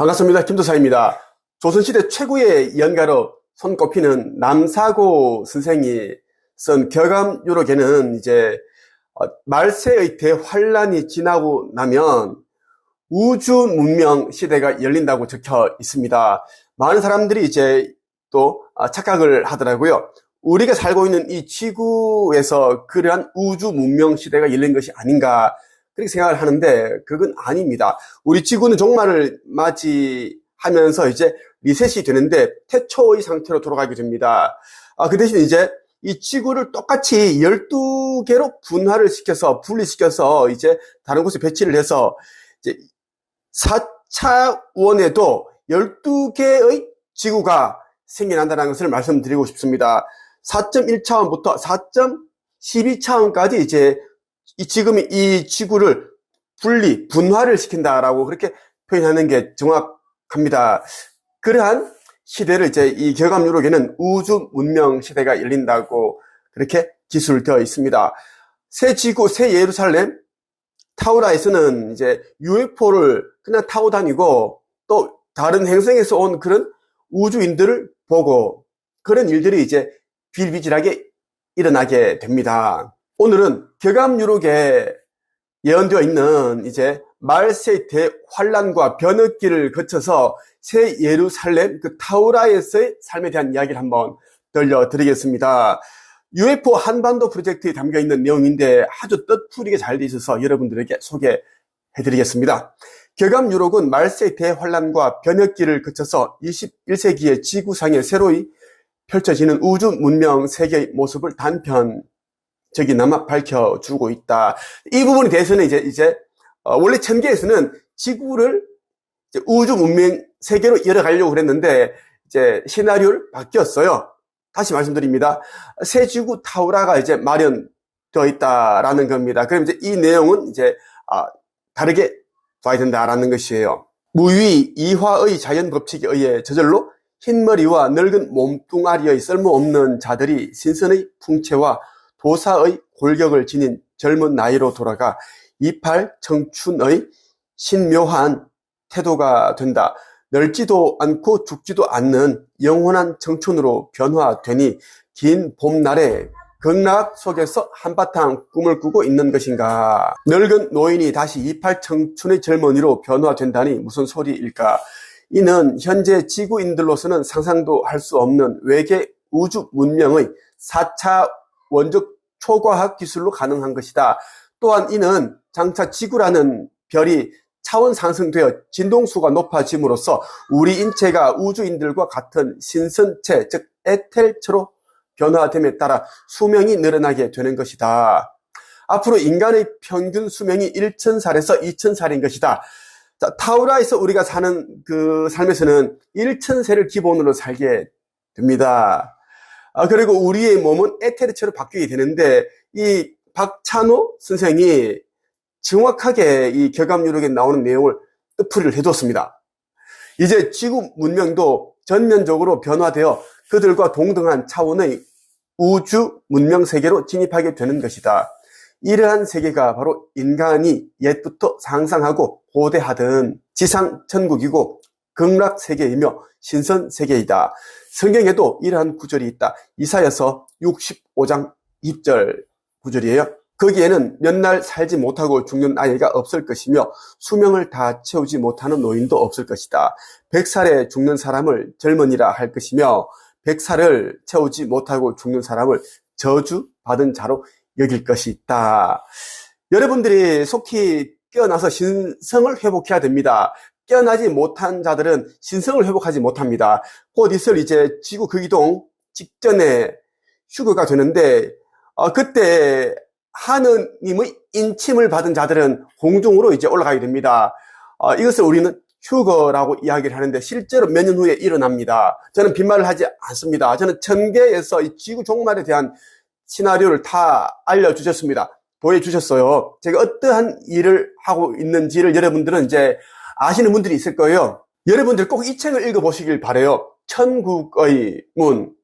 반갑습니다. 김도사입니다. 조선시대 최고의 연가로 손꼽히는 남사고 선생이 쓴 격암유록에는 이제 어, 말세의 대환란이 지나고 나면 우주 문명 시대가 열린다고 적혀 있습니다. 많은 사람들이 이제 또 아, 착각을 하더라고요. 우리가 살고 있는 이 지구에서 그러한 우주 문명 시대가 열린 것이 아닌가 그렇게 생각을 하는데 그건 아닙니다. 우리 지구는 종말을 맞이하면서 이제 리셋이 되는데 태초의 상태로 돌아가게 됩니다. 아, 그 대신 이제 이 지구를 똑같이 12개로 분화를 시켜서 분리시켜서 이제 다른 곳에 배치를 해서 이제 4차원에도 12개의 지구가 생겨난다는 것을 말씀드리고 싶습니다. 4.1차원부터 4.12차원까지 이제 이 지금 이 지구를 분리, 분화를 시킨다라고 그렇게 표현하는 게 정확합니다. 그러한 시대를 이제 이 결감유록에는 우주 문명 시대가 열린다고 그렇게 기술되어 있습니다. 새 지구, 새 예루살렘, 타우라에서는 이제 UFO를 그냥 타고 다니고 또 다른 행성에서 온 그런 우주인들을 보고 그런 일들이 이제 비일비질하게 일어나게 됩니다. 오늘은 격암유록에 예언되어 있는 이제 말세 대환란과 변혁기를 거쳐서 새 예루살렘 그 타우라에서의 삶에 대한 이야기를 한번 들려드리겠습니다. UFO 한반도 프로젝트에 담겨 있는 내용인데 아주 뜻풀이게 잘 돼 있어서 여러분들에게 소개해드리겠습니다. 격암 유록은 말세 대환란과 변혁기를 거쳐서 21세기의 지구상에 새로이 펼쳐지는 우주 문명 세계의 모습을 단편 저기 남아 밝혀주고 있다. 이 부분에 대해서는 이제, 이제, 어, 원래 천계에서는 지구를 우주 문명 세계로 열어가려고 그랬는데, 이제 시나리오를 바뀌었어요. 다시 말씀드립니다. 새 지구 타우라가 이제 마련되어 있다라는 겁니다. 그럼 이제 이 내용은 이제, 아, 다르게 봐야 된다라는 것이에요. 무위 이화의 자연 법칙에 의해 저절로 흰머리와 늙은 몸뚱아리의 쓸모없는 자들이 신선의 풍채와 도사의 골격을 지닌 젊은 나이로 돌아가 이팔 청춘의 신묘한 태도가 된다. 늙지도 않고 죽지도 않는 영원한 청춘으로 변화되니 긴 봄날에 극락 속에서 한바탕 꿈을 꾸고 있는 것인가? 늙은 노인이 다시 이팔 청춘의 젊은이로 변화된다니 무슨 소리일까? 이는 현재 지구인들로서는 상상도 할 수 없는 외계 우주 문명의 4차 원적 초과학 기술로 가능한 것이다. 또한 이는 장차 지구라는 별이 차원 상승되어 진동수가 높아짐으로써 우리 인체가 우주인들과 같은 신선체, 즉 에텔체로 변화됨에 따라 수명이 늘어나게 되는 것이다. 앞으로 인간의 평균 수명이 1천살에서 2천살인 것이다. 자, 타우라에서 우리가 사는 그 삶에서는 1천세를 기본으로 살게 됩니다. 아, 그리고 우리의 몸은 에테르체로 바뀌게 되는데 이 박찬호 선생이 정확하게 이 결감유록에 나오는 내용을 뜻풀이를 해뒀습니다. 이제 지구 문명도 전면적으로 변화되어 그들과 동등한 차원의 우주 문명 세계로 진입하게 되는 것이다. 이러한 세계가 바로 인간이 옛부터 상상하고 고대하던 지상 천국이고 극락 세계이며 신선 세계이다. 성경에도 이러한 구절이 있다. 이사여서 65장 2절 구절이에요. 거기에는 몇 날 살지 못하고 죽는 아이가 없을 것이며 수명을 다 채우지 못하는 노인도 없을 것이다. 100살에 죽는 사람을 젊은이라 할 것이며 100살을 채우지 못하고 죽는 사람을 저주 받은 자로 여길 것이 있다. 여러분들이 속히 깨어나서 신성을 회복해야 됩니다. 깨어나지 못한 자들은 신성을 회복하지 못합니다. 곧 있을 이제 지구 극이동 직전에 휴거가 되는데 어, 그때 하느님의 인침을 받은 자들은 공중으로 이제 올라가게 됩니다. 어, 이것을 우리는 휴거라고 이야기를 하는데 실제로 몇 년 후에 일어납니다. 저는 빈말을 하지 않습니다. 저는 천계에서 이 지구 종말에 대한 시나리오를 다 알려주셨습니다. 보여주셨어요. 제가 어떠한 일을 하고 있는지를 여러분들은 이제 아시는 분들이 있을 거예요. 여러분들 꼭 이 책을 읽어보시길 바래요. 천국의 문.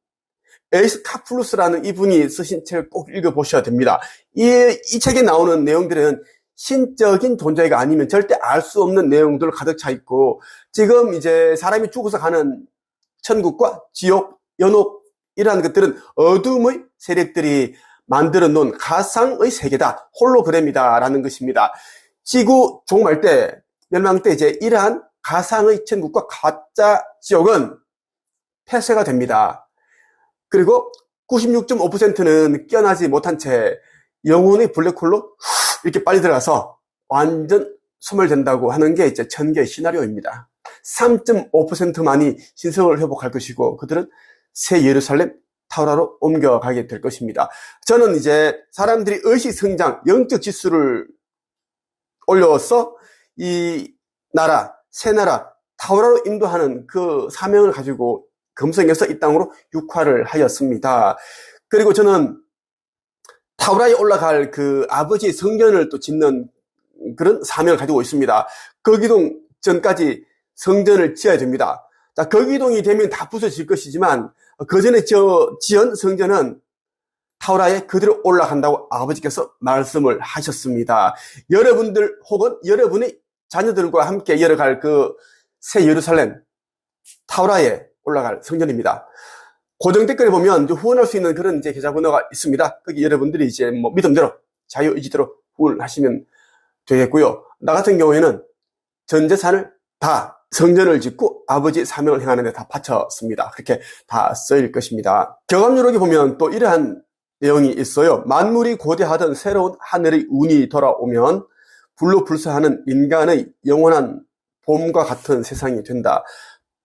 에이스 카플루스라는 이분이 쓰신 책을 꼭 읽어보셔야 됩니다. 이, 이 책에 나오는 내용들은 신적인 존재가 아니면 절대 알 수 없는 내용들 가득 차 있고 지금 이제 사람이 죽어서 가는 천국과 지옥, 연옥이라는 것들은 어둠의 세력들이 만들어 놓은 가상의 세계다. 홀로그램이다라는 것입니다. 지구 종말 때, 멸망 때 이제 이러한 가상의 천국과 가짜 지옥은 폐쇄가 됩니다. 그리고 96.5%는 깨어나지 못한 채 영혼의 블랙홀로 이렇게 빨리 들어가서 완전 소멸된다고 하는 게 이제 천개의 시나리오입니다. 3.5%만이 신성을 회복할 것이고 그들은 새 예루살렘 타우라로 옮겨가게 될 것입니다. 저는 이제 사람들이 의식 성장, 영적 지수를 올려서 이 나라, 새 나라, 타우라로 인도하는 그 사명을 가지고 금성에서 이 땅으로 육화를 하였습니다. 그리고 저는 타우라에 올라갈 그 아버지 성전을 또 짓는 그런 사명을 가지고 있습니다. 거기동 전까지 성전을 지어야 됩니다. 자, 거기동이 되면 다 부서질 것이지만 그 전에 지은 성전은 타우라에 그대로 올라간다고 아버지께서 말씀을 하셨습니다. 여러분들 혹은 여러분의 자녀들과 함께 열어갈 그 새 예루살렘 타우라에 올라갈 성전입니다. 고정 댓글에 보면 후원할 수 있는 그런 이제 계좌번호가 있습니다. 거기 여러분들이 이제 뭐 믿음대로 자유 의지대로 후원하시면 되겠고요. 나 같은 경우에는 전 재산을 다 성전을 짓고 아버지 사명을 행하는 데 다 바쳤습니다. 그렇게 다 쓰일 것입니다. 경암유록에 보면 또 이러한 내용이 있어요. 만물이 고대하던 새로운 하늘의 운이 돌아오면 불로 불사하는 인간의 영원한 봄과 같은 세상이 된다.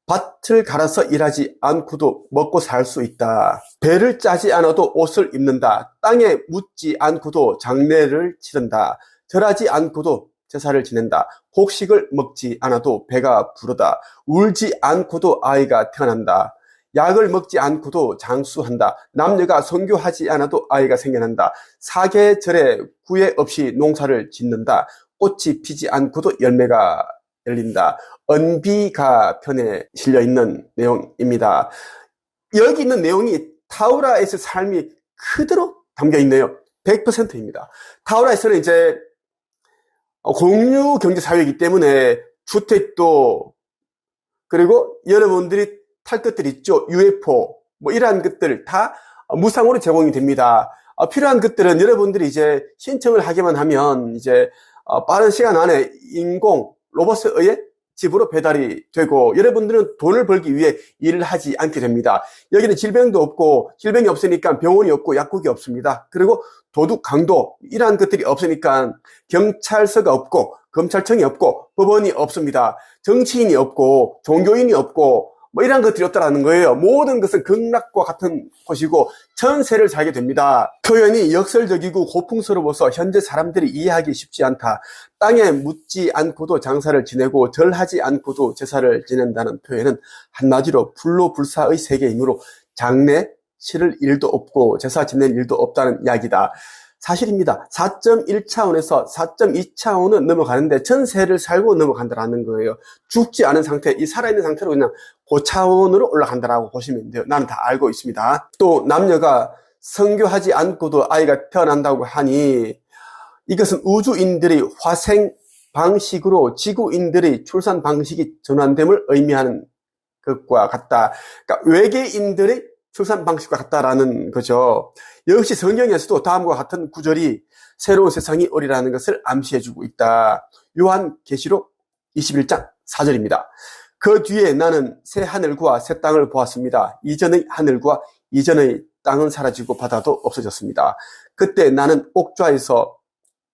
밭을 갈아서 일하지 않고도 먹고 살 수 있다. 배를 짜지 않아도 옷을 입는다. 땅에 묻지 않고도 장례를 치른다. 절하지 않고도 제사를 지낸다. 곡식을 먹지 않아도 배가 부르다. 울지 않고도 아이가 태어난다. 약을 먹지 않고도 장수한다. 남녀가 성교하지 않아도 아이가 생겨난다. 사계절에 구애 없이 농사를 짓는다. 꽃이 피지 않고도 열매가 열린다. 언비가 편에 실려 있는 내용입니다. 여기 있는 내용이 타우라에서 삶이 그대로 담겨 있네요. 100%입니다. 타우라에서는 이제 공유 경제 사회이기 때문에 주택도 그리고 여러분들이 탈 것들 있죠. UFO 뭐 이러한 것들 다 무상으로 제공이 됩니다. 어, 필요한 것들은 여러분들이 이제 신청을 하기만 하면 이제 어, 빠른 시간 안에 인공 로봇에 의해 집으로 배달이 되고 여러분들은 돈을 벌기 위해 일을 하지 않게 됩니다. 여기는 질병도 없고 질병이 없으니까 병원이 없고 약국이 없습니다. 그리고 도둑, 강도 이러한 것들이 없으니까 경찰서가 없고 검찰청이 없고 법원이 없습니다. 정치인이 없고 종교인이 없고 뭐 이런 것들이 없다라는 거예요. 모든 것은 극락과 같은 곳이고 전세를 살게 됩니다. 표현이 역설적이고 고풍스러워서 현재 사람들이 이해하기 쉽지 않다. 땅에 묻지 않고도 장사를 지내고 절하지 않고도 제사를 지낸다는 표현은 한마디로 불로불사의 세계이므로 장래 치를 일도 없고 제사 지낼 일도 없다는 이야기다. 사실입니다. 4.1차원에서 4.2차원은 넘어가는데 전세를 살고 넘어간다라는 거예요. 죽지 않은 상태, 이 살아있는 상태로 그냥 고차원으로 올라간다라고 보시면 돼요. 나는 다 알고 있습니다. 또 남녀가 성교하지 않고도 아이가 태어난다고 하니 이것은 우주인들의 화생 방식으로 지구인들의 출산 방식이 전환됨을 의미하는 것과 같다. 그러니까 외계인들의 출산 방식과 같다라는 거죠. 역시 성경에서도 다음과 같은 구절이 새로운 세상이 오리라는 것을 암시해주고 있다. 요한 계시록 21장 4절입니다. 그 뒤에 나는 새 하늘과 새 땅을 보았습니다. 이전의 하늘과 이전의 땅은 사라지고 바다도 없어졌습니다. 그때 나는 옥좌에서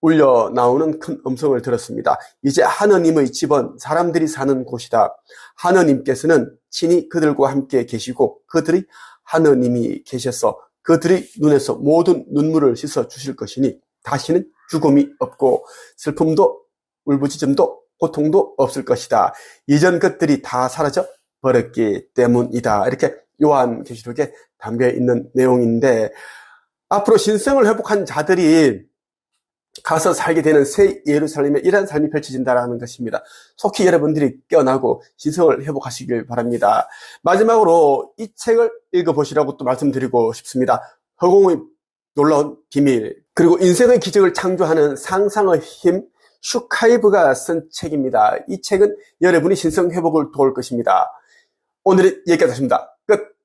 울려 나오는 큰 음성을 들었습니다. 이제 하느님의 집은 사람들이 사는 곳이다. 하느님께서는 친히 그들과 함께 계시고 그들이 하느님이 계셔서 그들의 눈에서 모든 눈물을 씻어 주실 것이니 다시는 죽음이 없고 슬픔도 울부짖음도 고통도 없을 것이다. 이전 것들이 다 사라져 버렸기 때문이다. 이렇게 요한 계시록에 담겨 있는 내용인데 앞으로 신성을 회복한 자들이 가서 살게 되는 새 예루살렘에 이런 삶이 펼쳐진다라는 것입니다. 속히 여러분들이 깨어나고 신성을 회복하시길 바랍니다. 마지막으로 이 책을 읽어보시라고 또 말씀드리고 싶습니다. 허공의 놀라운 비밀, 그리고 인생의 기적을 창조하는 상상의 힘, 슈카이브가 쓴 책입니다. 이 책은 여러분이 신성 회복을 도울 것입니다. 오늘은 여기까지 하십니다. 끝!